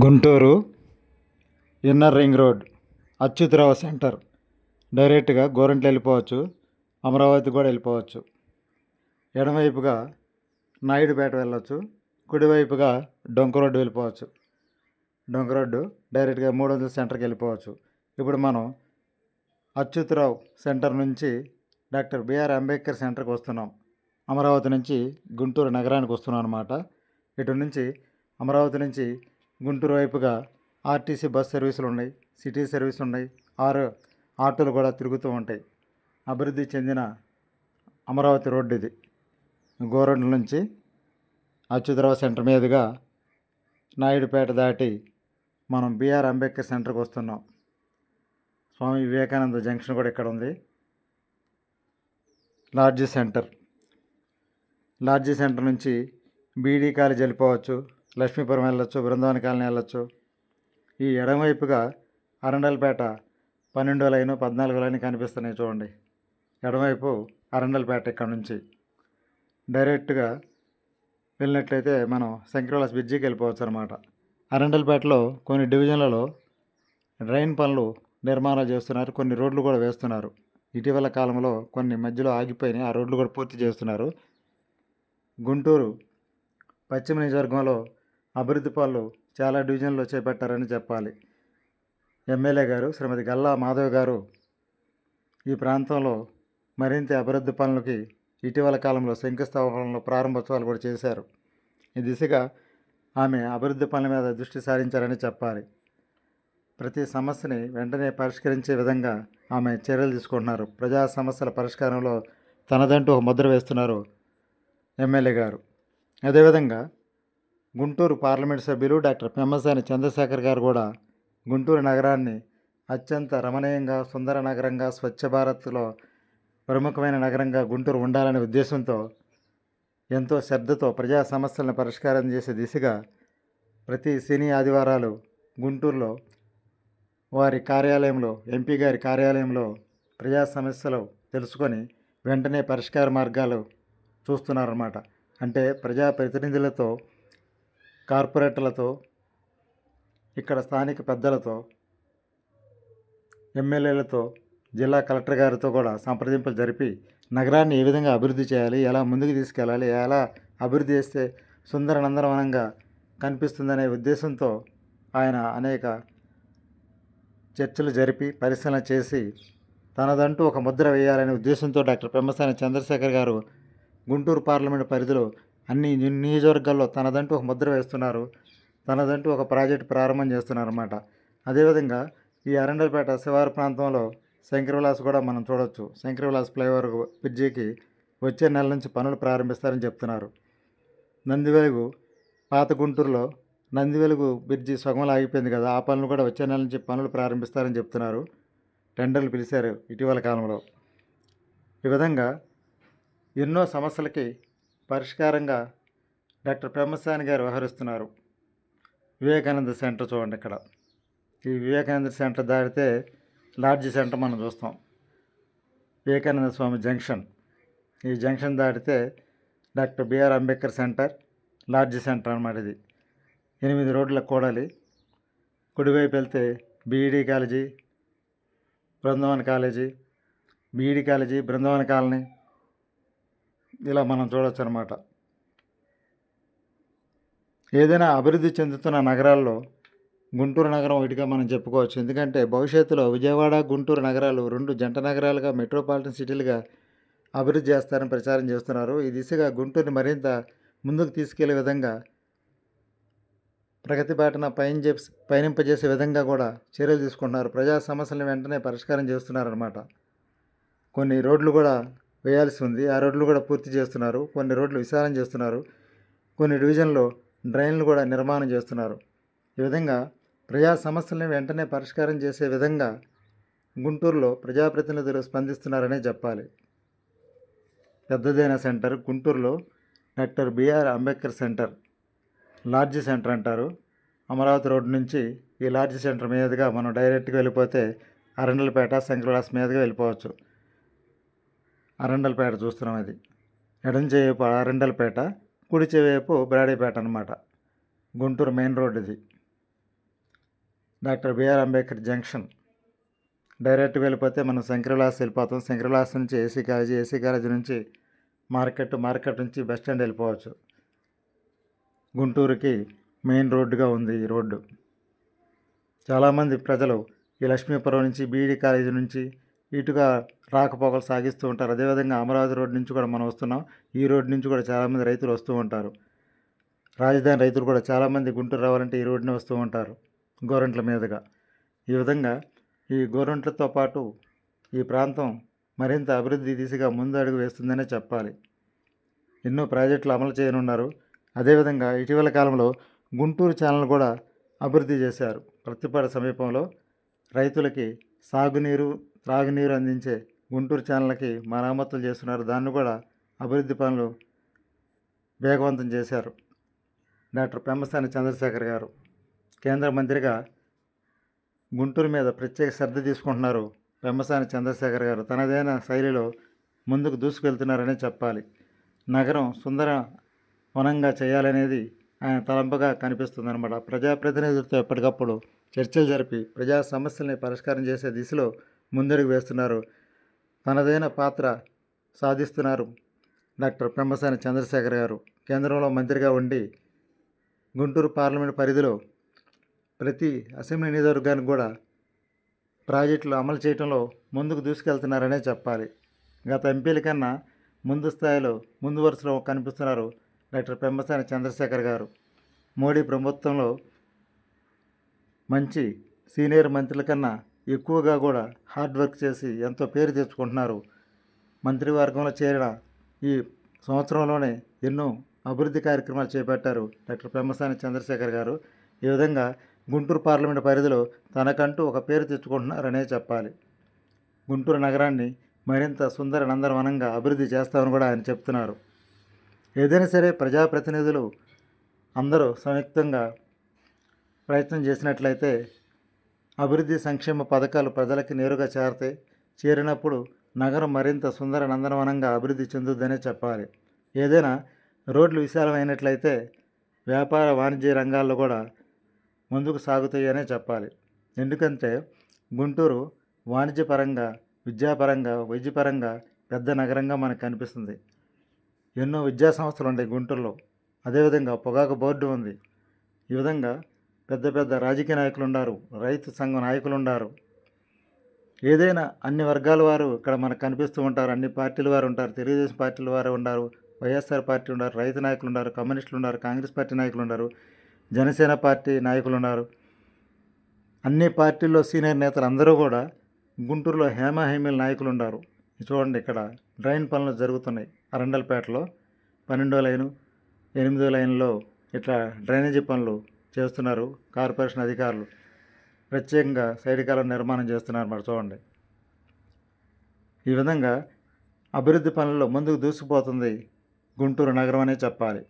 Guntur inner ring road Achyutarao centre. డైరెక్ట్గా గోరంట్లో వెళ్ళిపోవచ్చు అమరావతి కూడా వెళ్ళిపోవచ్చు. ఎడమవైపుగా నాయుడుపేట వెళ్ళొచ్చు కుడివైపుగా డొంక రోడ్డు వెళ్ళిపోవచ్చు. డొంక రోడ్డు డైరెక్ట్గా మూడు వందల సెంటర్కి వెళ్ళిపోవచ్చు. ఇప్పుడు మనం అచ్యుతరావు సెంటర్ నుంచి డాక్టర్ బిఆర్ అంబేద్కర్ సెంటర్కి వస్తున్నాం. అమరావతి నుంచి గుంటూరు నగరానికి వస్తున్నాం అనమాట ఇటు నుంచి అమరావతి నుంచి గుంటూరు వైపుగా ఆర్టీసీ బస్ సర్వీసులు ఉన్నాయి సిటీ సర్వీస్ ఉన్నాయి ఆరు ఆటోలు కూడా తిరుగుతూ ఉంటాయి. అభివృద్ధి చెందిన అమరావతి రోడ్డు ఇది. గోరంట్ల నుంచి అచ్యుతరావు సెంటర్ మీదుగా నాయుడుపేట దాటి మనం బీఆర్ అంబేద్కర్ సెంటర్కి వస్తున్నాం. స్వామి వివేకానంద జంక్షన్ కూడా ఇక్కడ ఉంది. Lodge centre. లాడ్జీ సెంటర్ నుంచి బీడీ కాలేజ్ వెళ్ళిపోవచ్చు. లక్ష్మీపురం వెళ్ళొచ్చు బృందావన కాలనీ వెళ్ళొచ్చు. ఈ ఎడమవైపుగా అరండల్పేట పన్నెండో లైను పద్నాలుగో లైన్ కనిపిస్తున్నాయి చూడండి. ఎడమవైపు అరండల్పేట ఇక్కడ నుంచి. డైరెక్ట్గా వెళ్ళినట్లయితే మనం శంకరవిలాస్ బ్రిడ్జికి వెళ్ళిపోవచ్చు అనమాట అరండల్పేటలో కొన్ని డివిజన్లలో డ్రైన్ పనులు నిర్మాణాలు చేస్తున్నారు కొన్ని రోడ్లు కూడా వేస్తున్నారు. ఇటీవల కాలంలో కొన్ని మధ్యలో ఆగిపోయినాయి ఆ రోడ్లు కూడా పూర్తి చేస్తున్నారు. గుంటూరు పశ్చిమ నియోజకవర్గంలో అభివృద్ధి పనులు చాలా డివిజన్లో చేపట్టారని చెప్పాలి. ఎమ్మెల్యే గారు శ్రీమతి గల్లా మాధవ్ గారు ఈ ప్రాంతంలో మరింత అభివృద్ధి పనులకి ఇటీవల కాలంలో శంకుస్థాపనలో ప్రారంభోత్సవాలు కూడా చేశారు. ఈ దిశగా ఆమె అభివృద్ధి పనుల మీద దృష్టి సారించారని చెప్పాలి. ప్రతి సమస్యని వెంటనే పరిష్కరించే విధంగా ఆమె చర్యలు తీసుకుంటున్నారు. ప్రజా సమస్యల పరిష్కారంలో తనదంటూ ఒక ముద్ర వేస్తున్నారు ఎమ్మెల్యే గారు. అదేవిధంగా గుంటూరు పార్లమెంట్ సభ్యులు డాక్టర్ పెమ్మసాని చంద్రశేఖర్ గారు కూడా గుంటూరు నగరాన్ని అత్యంత రమణీయంగా సుందర నగరంగా స్వచ్ఛ భారత్లో ప్రముఖమైన నగరంగా గుంటూరు ఉండాలనే ఉద్దేశంతో ఎంతో శ్రద్ధతో ప్రజా సమస్యలను పరిష్కారం చేసే దిశగా ప్రతి శని ఆదివారాలు గుంటూరులో వారి కార్యాలయంలో ఎంపీ గారి కార్యాలయంలో ప్రజా సమస్యలు తెలుసుకొని వెంటనే పరిష్కార మార్గాలు చూస్తున్నారన్నమాట. అంటే ప్రజా ప్రతినిధులతో కార్పొరేటర్లతో ఇక్కడ స్థానిక పెద్దలతో ఎమ్మెల్యేలతో జిల్లా కలెక్టర్ గారితో కూడా సంప్రదింపులు జరిపి నగరాన్ని ఏ విధంగా అభివృద్ధి చేయాలి ఎలా ముందుకు తీసుకెళ్ళాలి ఎలా అభివృద్ధి చేస్తే సుందర నందనవనంగా కనిపిస్తుందనే ఉద్దేశంతో ఆయన అనేక చర్చలు జరిపి పరిశీలన చేసి తనదంటూ ఒక ముద్ర వేయాలనే ఉద్దేశంతో డాక్టర్ పెమ్మసాని చంద్రశేఖర్ గారు గుంటూరు పార్లమెంట్ పరిధిలో అన్ని నియోజకవర్గాల్లో తనదంటూ ఒక ముద్ర వేస్తున్నారు. తనదంటూ ఒక ప్రాజెక్ట్ ప్రారంభం చేస్తున్నారన్నమాట. అదేవిధంగా ఈ అరండల్పేట శివారు ప్రాంతంలో శంకరవిలాస్ కూడా మనం చూడొచ్చు. శంకరవిలాస్ ఫ్లైఓవర్ బ్రిడ్జికి వచ్చే నెల నుంచి పనులు ప్రారంభిస్తారని చెప్తున్నారు. నందివెలుగు పాత గుంటూరులో నందివెలుగు బ్రిడ్జి సగంలో ఆగిపోయింది కదా ఆ పనులు కూడా వచ్చే నెల నుంచి పనులు ప్రారంభిస్తారని చెప్తున్నారు. టెండర్లు పిలిచారు ఇటీవల కాలంలో. ఈ విధంగా ఎన్నో సమస్యలకి పరిష్కారంగా డాక్టర్ బ్రహ్మసాని గారు వ్యవహరిస్తున్నారు. వివేకానంద సెంటర్ చూడండి ఇక్కడ. ఈ వివేకానంద సెంటర్ దాటితే లాడ్జ్ సెంటర్ మనం చూస్తాం. వివేకానంద స్వామి జంక్షన్. ఈ జంక్షన్ దాటితే doctor B R Ambedkar centre lodge centre అన్నమాట ఇది. ఎనిమిది రోడ్ల కూడాలి. కుడివైపు వెళ్తే B Ed college Brindavan college B Ed college Brindavan colony ఇలా మనం చూడొచ్చు అనమాట ఏదైనా అభివృద్ధి చెందుతున్న నగరాల్లో గుంటూరు నగరం ఒకటిగా మనం చెప్పుకోవచ్చు. ఎందుకంటే భవిష్యత్తులో విజయవాడ గుంటూరు నగరాలు రెండు జంట నగరాలుగా మెట్రోపాలిటన్ సిటీలుగా అభివృద్ధి చేస్తారని ప్రచారం చేస్తున్నారు. ఈ దిశగా గుంటూరుని మరింత ముందుకు తీసుకెళ్ళే విధంగా ప్రగతి బాటన పయన చేసి పయనింపజేసే విధంగా కూడా చర్యలు తీసుకుంటున్నారు. ప్రజా సమస్యలను వెంటనే పరిష్కారం చేస్తున్నారన్నమాట కొన్ని రోడ్లు కూడా వేయాల్సి ఉంది ఆ రోడ్లు కూడా పూర్తి చేస్తున్నారు. కొన్ని రోడ్లు విశాలం చేస్తున్నారు. కొన్ని డివిజన్లో డ్రైన్లు కూడా నిర్మాణం చేస్తున్నారు. ఈ విధంగా ప్రజా సమస్యలను వెంటనే పరిష్కారం చేసే విధంగా గుంటూరులో ప్రజాప్రతినిధులు స్పందిస్తున్నారనే చెప్పాలి. పెద్దదైన సెంటర్ గుంటూరులో doctor B R Ambedkar centre large centre అంటారు. అమరావతి రోడ్డు నుంచి ఈ లార్జ్ సెంటర్ మీదుగా మనం డైరెక్ట్గా వెళ్ళిపోతే అరండలపేట శంకరవిలాస్ మీదుగా వెళ్ళిపోవచ్చు. అరండలపేట చూస్తున్నాం అది. ఎడం చేవైపు అరండలపేట కుడి చేవైపు బ్రాడీపేట అనమాట గుంటూరు మెయిన్ రోడ్ ఇది. Doctor B R Ambedkar junction. Direct వెళ్ళిపోతే మనం శంకరవిలాస్ వెళ్ళిపోతాం. శంకరవిలాస్ నుంచి ఏసీ కాలేజీ ఏసీ కాలేజీ నుంచి మార్కెట్ మార్కెట్ నుంచి బస్ స్టాండ్ వెళ్ళిపోవచ్చు. గుంటూరుకి మెయిన్ రోడ్డుగా ఉంది ఈ రోడ్డు. చాలామంది ప్రజలు ఈ లక్ష్మీపురం నుంచి బీఈడి కాలేజీ నుంచి ఇటుగా రాకపోకలు సాగిస్తూ ఉంటారు. అదేవిధంగా అమరావతి రోడ్ నుంచి కూడా మనం వస్తున్నాం. ఈ రోడ్ నుంచి కూడా చాలామంది రైతులు వస్తూ ఉంటారు. రాజధాని రైతులు కూడా చాలామంది గుంటూరు రావాలంటే ఈ రోడ్డునే వస్తూ ఉంటారు గోరంట్ల మీదుగా. ఈ విధంగా ఈ గోరంట్లతో పాటు ఈ ప్రాంతం మరింత అభివృద్ధి దిశగా ముందడుగు వేస్తుందనే చెప్పాలి. ఎన్నో ప్రాజెక్టులు అమలు చేయనున్నారు. అదేవిధంగా ఇటీవల కాలంలో గుంటూరు ఛానల్ కూడా అభివృద్ధి చేశారు. ప్రతిపాడ సమీపంలో రైతులకి సాగునీరు త్రాగునీరు అందించే గుంటూరు ఛానల్కి మరామతులు చేస్తున్నారు. దాన్ని కూడా అభివృద్ధి పనులు వేగవంతం చేశారు. డాక్టర్ పెమ్మసాని చంద్రశేఖర్ గారు. కేంద్ర మంత్రిగా గుంటూరు మీద ప్రత్యేక శ్రద్ధ తీసుకుంటున్నారు పెమ్మసాని చంద్రశేఖర్ గారు. తనదైన శైలిలో ముందుకు దూసుకెళ్తున్నారని చెప్పాలి. నగరం సుందర వనంగా చేయాలనేది ఆయన తలంపుగా కనిపిస్తుందన్నమాట. ప్రజాప్రతినిధులతో ఎప్పటికప్పుడు చర్చలు జరిపి ప్రజా సమస్యల్ని పరిష్కారం చేసే దిశలో ముందడుగు వేస్తున్నారు. తనదైన పాత్ర సాధిస్తున్నారు డాక్టర్ పెంబసాని చంద్రశేఖర్ గారు. కేంద్రంలో మంత్రిగా ఉండి గుంటూరు పార్లమెంట్ పరిధిలో ప్రతి అసెంబ్లీ నియోజకవర్గానికి కూడా ప్రాజెక్టులు అమలు చేయడంలో ముందుకు దూసుకెళ్తున్నారనే చెప్పాలి. గత ఎంపీల కన్నా ముందు స్థాయిలో ముందు వరుసలో కనిపిస్తున్నారు డాక్టర్ పెంబసాని చంద్రశేఖర్ గారు. మోడీ ప్రభుత్వంలో మంచి సీనియర్ మంత్రుల కన్నా ఎక్కువగా కూడా హార్డ్ వర్క్ చేసి ఎంతో పేరు తెచ్చుకుంటున్నారు. మంత్రివర్గంలో చేరిన ఈ సంవత్సరంలోనే ఎన్నో అభివృద్ధి కార్యక్రమాలు చేపట్టారు డాక్టర్ పెమ్మసాని చంద్రశేఖర్ గారు. ఈ విధంగా గుంటూరు పార్లమెంట్ పరిధిలో తనకంటూ ఒక పేరు తెచ్చుకుంటున్నారనే చెప్పాలి. గుంటూరు నగరాన్ని మరింత సుందర నందనవనంగా అభివృద్ధి చేస్తామని కూడా ఆయన చెప్తున్నారు. ఏదైనా సరే ప్రజాప్రతినిధులు అందరూ సంయుక్తంగా ప్రయత్నం చేసినట్లయితే అభివృద్ధి సంక్షేమ పథకాలు ప్రజలకి నేరుగా చేరతాయి చేరినప్పుడు నగరం మరింత సుందర నందనవనంగా అభివృద్ధి చెందుద్దనే చెప్పాలి. ఏదైనా రోడ్లు విశాలమైనట్లయితే వ్యాపార వాణిజ్య రంగాల్లో కూడా ముందుకు సాగుతాయనే చెప్పాలి. ఎందుకంటే గుంటూరు వాణిజ్యపరంగా విద్యాపరంగా వైద్యపరంగా పెద్ద నగరంగా మనకు కనిపిస్తుంది. ఎన్నో విద్యా సంస్థలు ఉన్నాయి గుంటూరులో. అదేవిధంగా పొగాకు బోర్డు ఉంది. ఈ విధంగా పెద్ద పెద్ద రాజకీయ నాయకులు ఉన్నారు రైతు సంఘ నాయకులు ఉన్నారు ఏదైనా అన్ని వర్గాల వారు ఇక్కడ మనకు కనిపిస్తూ ఉంటారు అన్ని పార్టీల వారు ఉంటారు తెలుగుదేశం పార్టీల వారు ఉన్నారు వైఎస్ఆర్ పార్టీ ఉన్నారు రైతు నాయకులు ఉన్నారు కమ్యూనిస్టులు ఉన్నారు కాంగ్రెస్ పార్టీ నాయకులు ఉన్నారు జనసేన పార్టీ నాయకులు ఉన్నారు. అన్ని పార్టీల్లో సీనియర్ నేతలు అందరూ కూడా గుంటూరులో హేమహేమీల నాయకులు ఉన్నారు. చూడండి ఇక్కడ డ్రైన్ పనులు జరుగుతున్నాయి. అరండల్పేటలో పన్నెండో లైను ఎనిమిదో లైన్లో ఇట్లా డ్రైనేజీ పనులు చేస్తున్నారు కార్పొరేషన్ అధికారులు. ప్రత్యేకంగా సైడ్ కాలం నిర్మాణం చేస్తున్నారు మరి చూడండి. ఈ విధంగా అభివృద్ధి పనుల్లో ముందుకు దూసుకుపోతుంది గుంటూరు నగరం అనే చెప్పాలి.